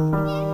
Yeah.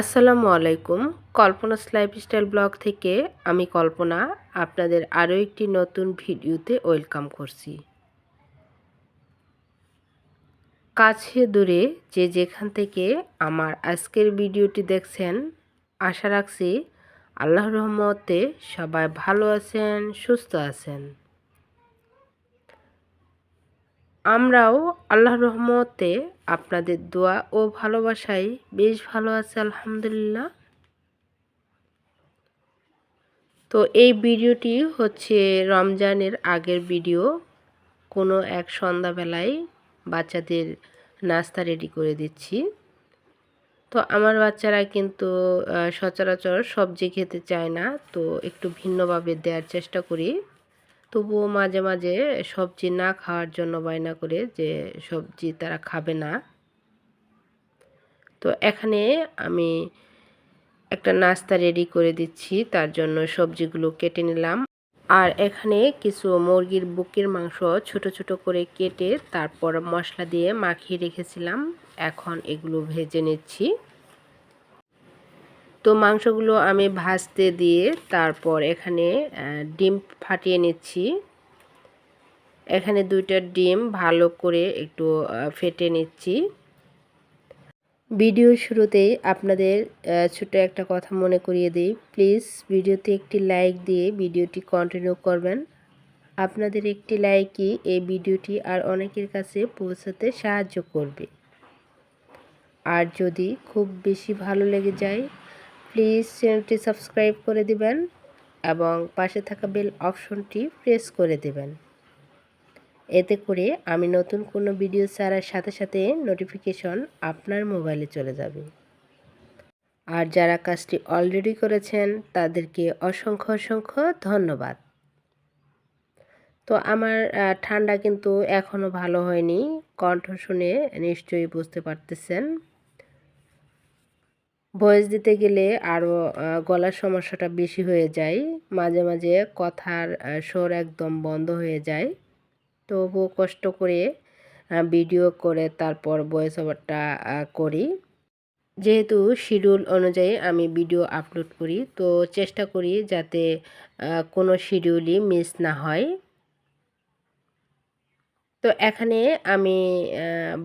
আসসালামু আলাইকুম। কল্পনাস lifestyle blog থেকে আমি কল্পনা আপনাদের আরও একটি নতুন ভিডিওতে ওয়েলকাম করছি। কাছে দূরে যে যেখান থেকে আমার আজকের ভিডিওটি দেখছেন, আশা রাখছি আল্লাহ রহমতে সবাই ভালো আছেন, সুস্থ আছেন। আমরাও আল্লাহ রহমতে আপনাদের দোয়া ও ভালোবাসায় বেশ ভালো আছে, আলহামদুলিল্লাহ। তো এই ভিডিওটি হচ্ছে রমজানের আগের ভিডিও। কোনো এক সন্ধ্যাবেলায় বাচ্চাদের নাস্তা রেডি করে দিচ্ছি। তো আমার বাচ্চারা কিন্তু সচরাচর সবজি খেতে চায় না, তো একটু ভিন্নভাবে দেওয়ার চেষ্টা করি। তবুও মাঝে মাঝে সবজি না খাওয়ার জন্য বায়না করে যে সবজি তারা খাবে না। তো এখানে আমি একটা নাস্তা রেডি করে দিচ্ছি, তার জন্য সবজিগুলো কেটে নিলাম। আর এখানে কিছু মুরগির বুকের মাংস ছোট ছোট করে কেটে তারপর মশলা দিয়ে মাখিয়ে রেখেছিলাম। এখন এগুলো ভেজে নিচ্ছি। তো মাংসগুলো আমি ভাজতে দিয়ে তারপর এখানে ডিম ফাটিয়ে নিচ্ছি। এখানে দুইটা ডিম ভালো করে একটু ফেটে নিচ্ছি। ভিডিও শুরুতেই আপনাদের ছোট একটা কথা মনে করিয়ে দিই। প্লিজ ভিডিওতে একটি লাইক দিয়ে ভিডিওটি কন্টিনিউ করবেন। আপনাদের একটি লাইকই এই ভিডিওটি আর অনেকের কাছে পৌঁছাতে সাহায্য করবে। আর যদি খুব বেশি ভালো লেগে যায় প্লিজ চ্যানেলটি সাবস্ক্রাইব করে দিবেন এবং পাশে থাকা বেল অপশনটি প্রেস করে দেবেন। এতে করে আমি নতুন কোনো ভিডিও ছাড়ার সাথে সাথে নোটিফিকেশন আপনার মোবাইলে চলে যাবে। আর যারা কাজটি অলরেডি করেছেন, তাদেরকে অসংখ্য অসংখ্য ধন্যবাদ। তো আমার ঠান্ডা কিন্তু এখনও ভালো হয়নি। কণ্ঠ শুনে নিশ্চয়ই বুঝতে পারতেছেন। ভয়েস দিতে গেলে আরও গলার সমস্যাটা বেশি হয়ে যায়। মাঝে মাঝে কথার স্বর একদম বন্ধ হয়ে যায়। তবুও কষ্ট করে ভিডিও করে তারপর ভয়েস ওভারটা করি। যেহেতু শিডিউল অনুযায়ী আমি ভিডিও আপলোড করি, তো চেষ্টা করি যাতে কোনো শিডিউলই মিস না হয়। তো এখানে আমি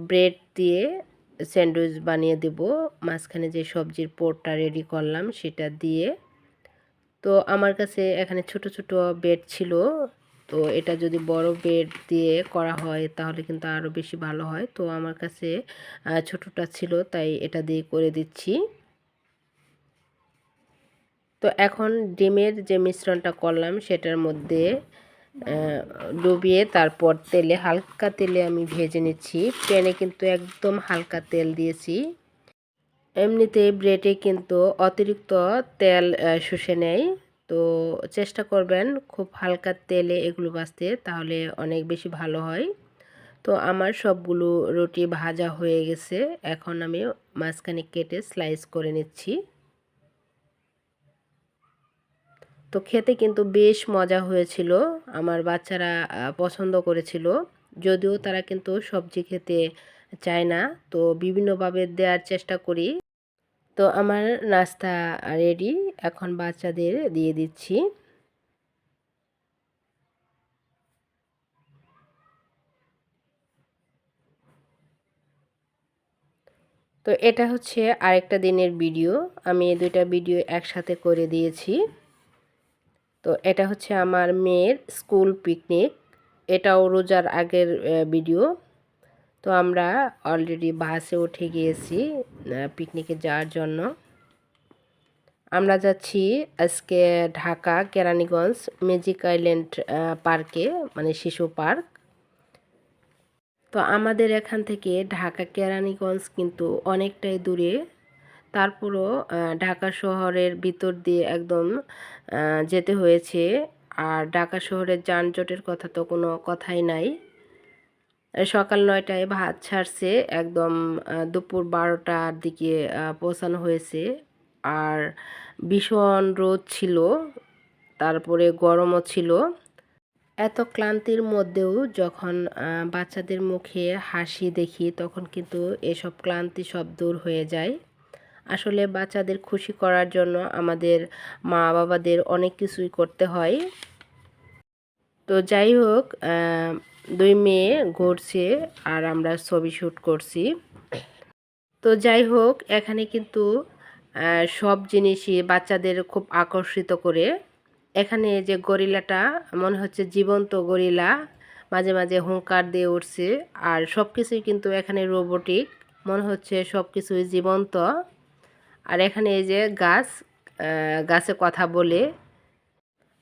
ব্রেড দিয়ে স্যান্ডউইচ বানিয়ে দেব। মাঝখানে যে সবজির পোরটা রেডি করলাম সেটা দিয়ে। তো আমার কাছে এখানে ছোট ছোট বেড ছিল। তো এটা যদি বড় বেড দিয়ে করা হয় তাহলে কিন্তু আরও বেশি ভালো হয়। তো আমার কাছে ছোটটা ছিল তাই এটা দিয়ে করে দিচ্ছি। তো এখন ডিমের যে মিশ্রণটা করলাম সেটার মধ্যে ডুবিয়ে তারপর তেলে, হালকা তেলে আমি ভেজে নিচ্ছি। প্যানে কিন্তু একদম হালকা তেল দিয়েছি। এমনিতে ব্রেডে কিন্তু অতিরিক্ত তেল শুষে নেয় তো চেষ্টা করবেন খুব হালকা তেলে এগুলো বাঁচতে তাহলে অনেক বেশি ভালো হয়। তো আমার সবগুলো রুটি ভাজা হয়ে গেছে। এখন আমি মাঝখানে কেটে স্লাইস করে নিচ্ছি। তো খেতে কিন্তু বেশ মজা হয়েছিল। আমার বাচ্চারা পছন্দ করেছিল। যদিও তারা কিন্তু সবজি খেতে চায় না। তো বিভিন্নভাবে দেওয়ার চেষ্টা করি। তো আমার নাস্তা রেডি এখন বাচ্চাদের দিয়ে দিচ্ছি। তো এটা হচ্ছে আরেকটা দিনের ভিডিও আমি দুইটা ভিডিও একসাথে করে দিয়েছি। তো এটা হচ্ছে আমার মেয়ের স্কুল পিকনিক। এটাও রোজার আগের ভিডিও তো আমরা অলরেডি বাসে উঠে গিয়েছি পিকনিকে যাওয়ার জন্য। আমরা যাচ্ছি আজকে ঢাকা কেরানীগঞ্জ ম্যাজিক আইল্যান্ড পার্কে মানে শিশু পার্ক তো আমাদের এখান থেকে ঢাকা কেরানীগঞ্জ কিন্তু অনেকটাই দূরে। তারপরও ঢাকা শহরের ভিতর দিয়ে একদম যেতে হয়েছে। আর ঢাকা শহরের যানজটের কথা তো কোনো কথাই নাই। সকাল নয়টায় ভাত ছাড়ছে, একদম দুপুর বারোটার দিকে পৌঁছানো হয়েছে। আর ভীষণ রোদ ছিল, তারপরে গরমও ছিল। এত ক্লান্তির মধ্যেও যখন বাচ্চাদের মুখে হাসি দেখি, তখন কিন্তু এসব ক্লান্তি সব দূর হয়ে যায়। আসলে বাচ্চাদের খুশি করার জন্য আমাদের মা বাবাদের অনেক কিছুই করতে হয়। তো যাই হোক দুই মেয়ে ঘুরছে আর আমরা ছবি শ্যুট করছি। তো যাই হোক, এখানে কিন্তু সব জিনিসই বাচ্চাদের খুব আকর্ষিত করে। এখানে যে গরিলাটা, মনে হচ্ছে জীবন্ত গরিলা, মাঝে মাঝে হুঙ্কার দিয়ে উঠছে। আর সব কিছুই কিন্তু এখানে রোবোটিক মনে হচ্ছে সব কিছুই জীবন্ত। আর এখানে এই যে গাছ গাছে কথা বলে।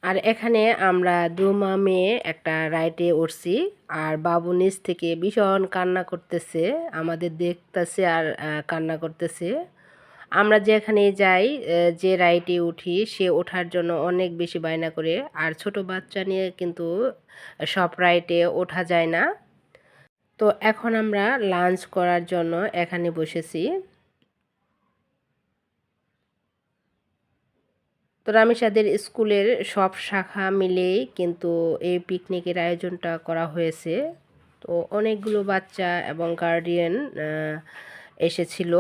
আর এখানে আমরা দু মা মেয়ে একটা রাইডে উঠছি, আর বাবু নিচ থেকে ভীষণ কান্না করতেছে, আমাদের দেখতেছে আর কান্না করতেছে। আমরা যেখানে যাই যে রাইডে উঠি, সে ওঠার জন্য অনেক বেশি বায়না করে, আর ছোট বাচ্চা নিয়ে কিন্তু সব রাইডে ওঠা যায় না। তো এখন আমরা লাঞ্চ করার জন্য এখানে বসেছি। তো রামেশাদের স্কুলের সব শাখা মিলেই কিন্তু এই পিকনিকের আয়োজনটা করা হয়েছে। তো অনেকগুলো বাচ্চা এবং গার্ডিয়ান এসেছিল।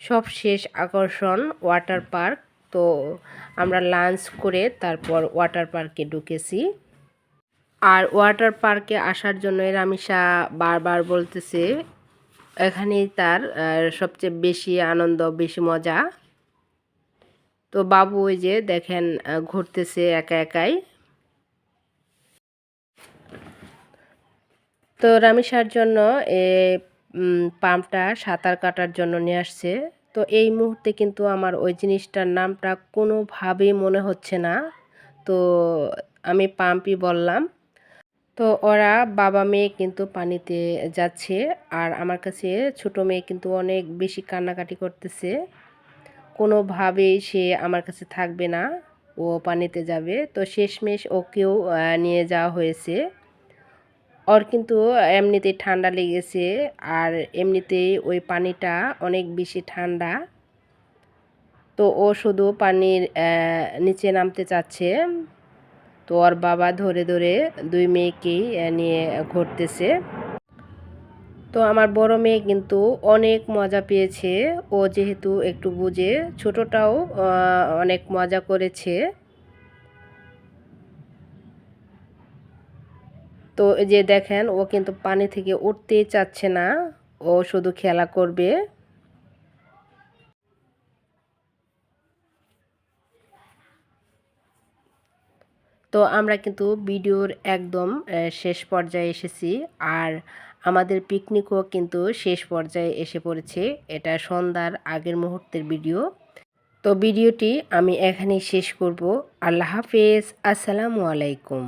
সব শেষ আকর্ষণ ওয়াটার পার্ক তো আমরা লাঞ্চ করে তারপর ওয়াটার পার্কে ঢুকেছি। আর ওয়াটার পার্কে আসার জন্য রামিসা বারবার বলতেছে, এখানেই তার সবচেয়ে বেশি আনন্দ, বেশি মজা। তো বাবু ওই যে দেখেন ঘুরতেছে একা একাই। তো রামিসার জন্য এ পাম্পটা সাঁতার কাটার জন্য নিয়ে আসছে। তো এই মুহূর্তে কিন্তু আমার ওই জিনিসটার নামটা কোনোভাবেই মনে হচ্ছে না। তো আমি পাম্পই বললাম। তো ওরা বাবা মেয়ে কিন্তু পানিতে যাচ্ছে, আর আমার কাছে ছোট মেয়ে কিন্তু অনেক বেশি কান্নাকাটি করতেছে। কোনোভাবেই সে আমার কাছে থাকবে না। ও পানিতে যাবে। তো শেষমেশ ওকেও নিয়ে যাওয়া হয়েছে। ওর কিন্তু এমনিতেই ঠান্ডা লেগেছে আর এমনিতেই ওই পানিটা অনেক বেশি ঠান্ডা। তো ও শুধু পানির নিচে নামতে চাচ্ছে। তো ওর বাবা ধরে ধরে দুই মেয়েকেই নিয়ে ঘুরতেছে। তো আমার বড় মেয়ে কিন্তু অনেক মজা পেয়েছে। ও যেহেতু একটু বুঝে, ছোটটাও অনেক মজা করেছে। তো যে দেখেন, ও কিন্তু পানি থেকে উঠতেই চাচ্ছে না। ও শুধু খেলা করবে। তো আমরা কিন্তু ভিডিওর একদম শেষ পর্যায়ে এসেছি। আর আমাদের পিকনিকও কিন্তু শেষ পর্যায়ে এসে পড়েছে। এটা সন্ধ্যার আগের মুহূর্তের ভিডিও। তো ভিডিওটি আমি এখানেই শেষ করব। আল্লাহ হাফেজ। আসসালামু আলাইকুম।